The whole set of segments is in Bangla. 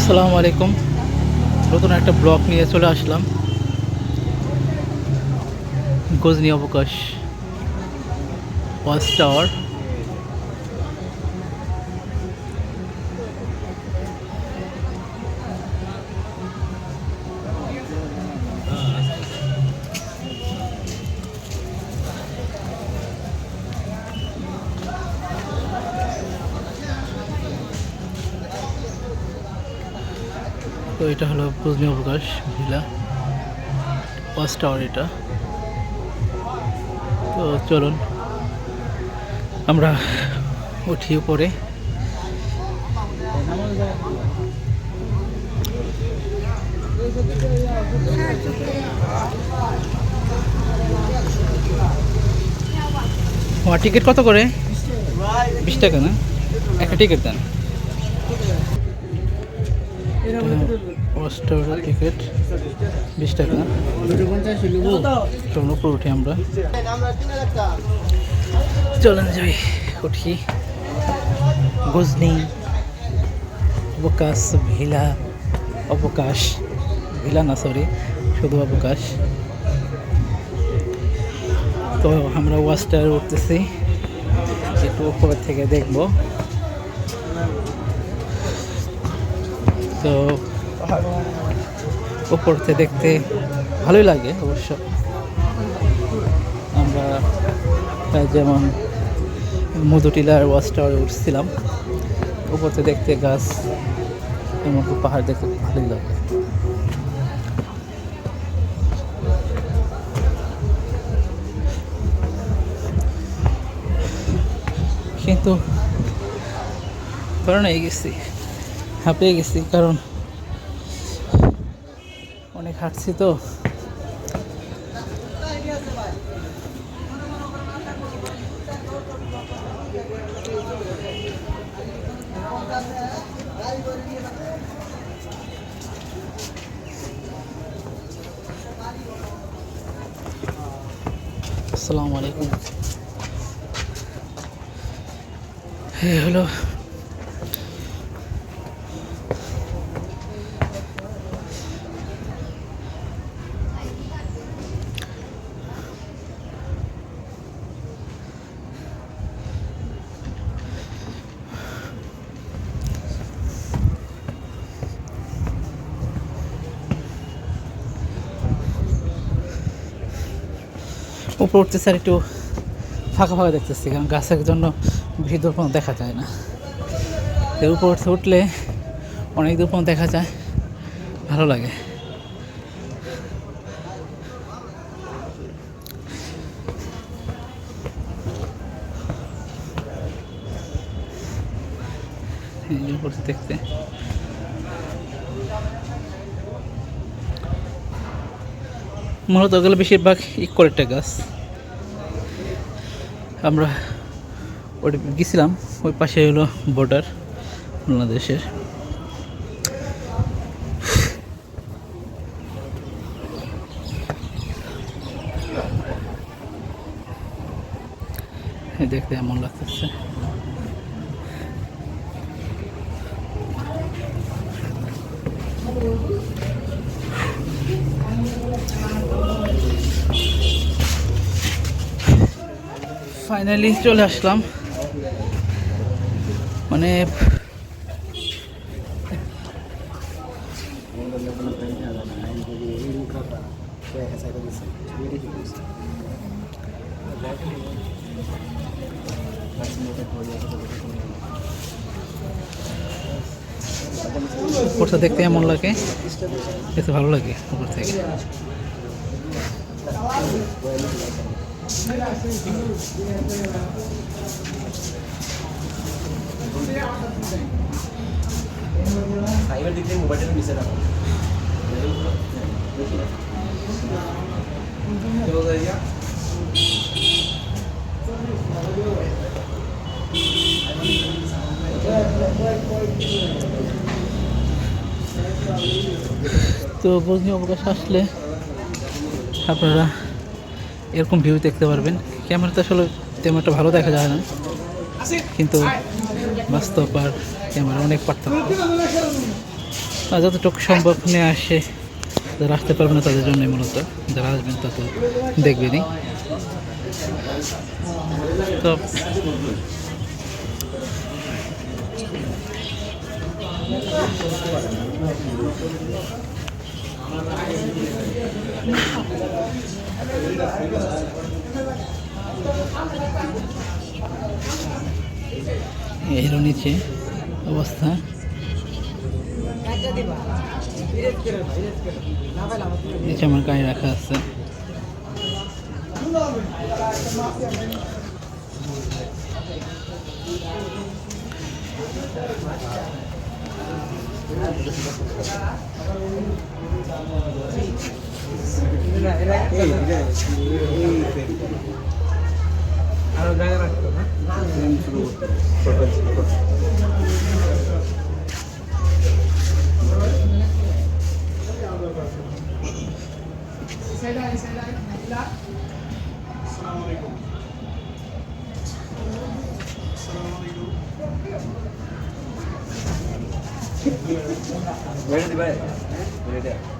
আসসালামু আলাইকুম। নতুন একটা ব্লগ নিয়ে চলে আসলাম। গজনী অবকাশ। ওয়াচ টাওয়ার এটা হলো গজনি অবকাশ ভিলা। ওয়াচ টাওয়ার এটা। তো চলুন, আমরা উঠি আমার টিকিট কত করে? বিশ টাকা না? একটা টিকিট দেন। অস্টার টিকিট বিশ টাকা। চলুন, উপরে উঠি আমরা। চলেন যাই, উঠি। গজনি, অবকাশ ভিলা অবকাশ ভিলা না সরি শুধু অবকাশ। তো আমরা ওয়াস্টার উঠতেছি, একটু উপর থেকে দেখব। তো উপর থেকে দেখতে ভালোই লাগে অবশ্য। আমরা যেমন মধুটিলার ওয়াচ টাওয়ারে উঠছিলাম। উপর থেকে দেখতে গাছ কি পাহাড় দেখতে ভালোই লাগে। কিন্তু কারণ এই গেছি, হাঁপিয়ে গেছি, কারণ হাঁটছি তো। আসসালামু আলাইকুম। এই হলো উপরে উঠতে স্যার একটু ফাঁকা ফাঁকা দেখতেছি, কারণ গাছের জন্য বেশি দূর পর্যন্ত দেখা যায় না। এর উপর উঠতে উঠলে অনেক দূর পর্যন্ত দেখা যায়, ভালো লাগে। দেখতে। মূলত ওগুলো বেশিরভাগ ইকোয়ালেটটা গাছ। আমরা ওই গেছিলাম, ওই পাশে হলো বর্ডার বাংলাদেশের। দেখতে এমন লাগতেছে। ফাইনালি চলে আসলাম। মানে উপরটা দেখতে এমন লাগে দেখতে ভালো লাগে উপর থেকে। ফাইবার দিক মোবাইলটা নিচে রাখো। তো গজনি অবকাশ আসলে আপনারা এরকম ভিউ দেখতে পারবেন। ক্যামেরাতে আসলে তেমন একটা ভালো দেখা যায় না। কিন্তু বাস্তব আর ক্যামেরা অনেক পার্থক্য। আর যতটুকু সম্ভব নিয়ে আসে, যারা আসতে পারবে না তাদের জন্যই মূলত। যারা আসবেন তা তো দেখবেনই। তো হলো নিচে অবস্থা। নিচে আমার গাড়ি রাখা আছে। আরও জায়গা রাখতো না বেড়ে দিবে বেড়ে দে তুই ছবিটা দিতে পারো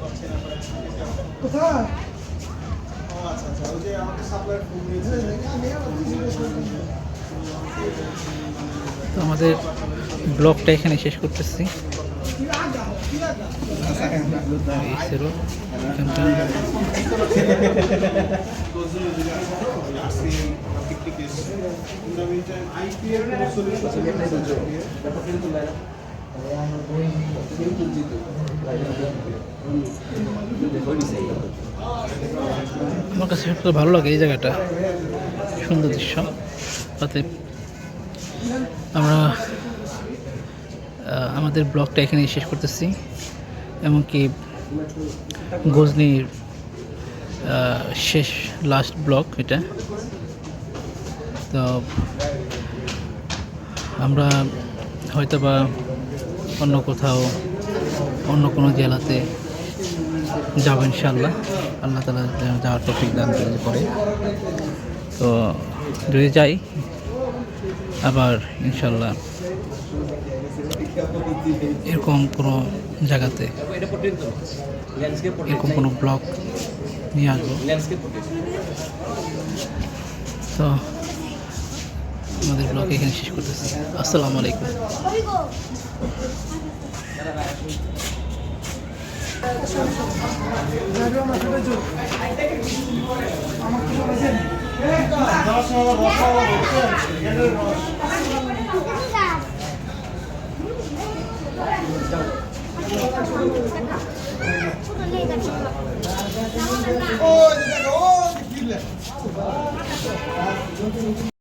পাচ্ছি না কোথায়? ও আচ্ছা আচ্ছা ওই যে আমাকে সাপ্লাইয়ের ফোন দিয়েছে আমাদের ব্লগটা এখানে শেষ করতেছি। আমার কাছে সবথেকে ভালো লাগে এই জায়গাটা। সুন্দর দৃশ্য। তাতে আমরা আমাদের ব্লগটা এখানেই শেষ করতেছি। এমনকি গজনির শেষ লাস্ট ব্লক এটা। তো আমরা হয়তো বা অন্য কোথাও, অন্য কোনো জেলাতে যাব ইনশাল্লাহ আল্লাহ তালা যাওয়ার টপিক দান করে তো যদি যাই, আবার ইনশাল্লাহ এরকম কোনো জায়গাতে, এরকম কোনো ব্লগ নিয়ে আসব। তো, আমাদের ব্লগ এখানে শেষ করতেছি। আসসালামু আলাইকুম। 妈，不能累着你了。老，你几斤？